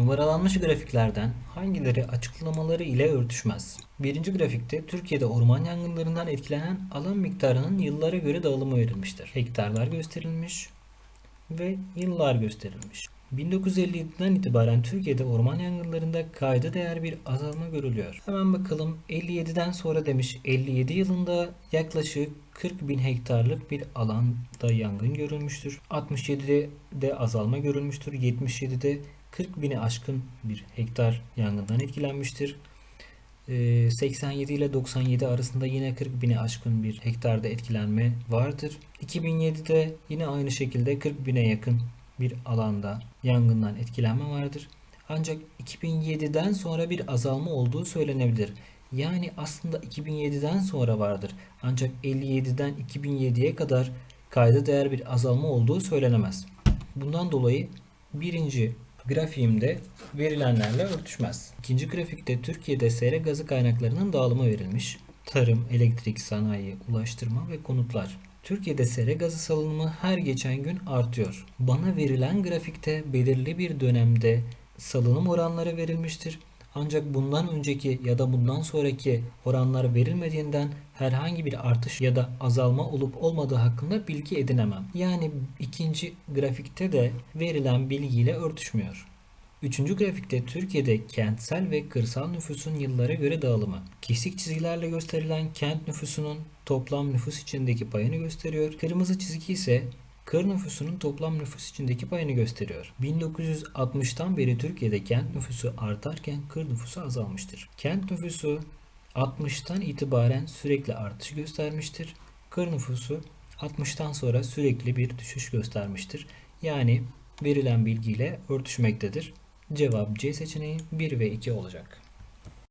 Numaralanmış grafiklerden hangileri açıklamaları ile örtüşmez? Birinci grafikte Türkiye'de orman yangınlarından etkilenen alan miktarının yıllara göre dağılımı verilmiştir. Hektarlar gösterilmiş ve yıllar gösterilmiş. 1957'den itibaren Türkiye'de orman yangınlarında kayda değer bir azalma görülüyor. Hemen bakalım 57'den sonra demiş 57 yılında yaklaşık 40 bin hektarlık bir alanda yangın görülmüştür. 67'de de azalma görülmüştür. 77'de 40 bini aşkın bir hektar yangından etkilenmiştir. Ee, 87 ile 97 arasında yine 40 bini aşkın bir hektarda etkilenme vardır. 2007'de yine aynı şekilde 40 bine yakın bir alanda yangından etkilenme vardır. Ancak 2007'den sonra bir azalma olduğu söylenebilir. Yani aslında 2007'den sonra vardır. Ancak 57'den 2007'ye kadar kayda değer bir azalma olduğu söylenemez. Bundan dolayı birinci grafiğimde verilenlerle örtüşmez. İkinci grafikte Türkiye'de sera gazı kaynaklarının dağılımı verilmiş. Tarım, elektrik, sanayi, ulaştırma ve konutlar. Türkiye'de sera gazı salınımı her geçen gün artıyor. Bana verilen grafikte belirli bir dönemde salınım oranları verilmiştir. Ancak bundan önceki ya da bundan sonraki oranlar verilmediğinden herhangi bir artış ya da azalma olup olmadığı hakkında bilgi edinemem. Yani ikinci grafikte de verilen bilgiyle örtüşmüyor. Üçüncü grafikte Türkiye'de kentsel ve kırsal nüfusun yıllara göre dağılımı. Kesik çizgilerle gösterilen kent nüfusunun toplam nüfus içindeki payını gösteriyor. Kırmızı çizgi ise kır nüfusunun toplam nüfus içindeki payını gösteriyor. 1960'tan beri Türkiye'de kent nüfusu artarken kır nüfusu azalmıştır. Kent nüfusu 60'tan itibaren sürekli artış göstermiştir. Kır nüfusu 60'tan sonra sürekli bir düşüş göstermiştir. Yani verilen bilgiyle örtüşmektedir. Cevap C seçeneği 1 ve 2 olacak.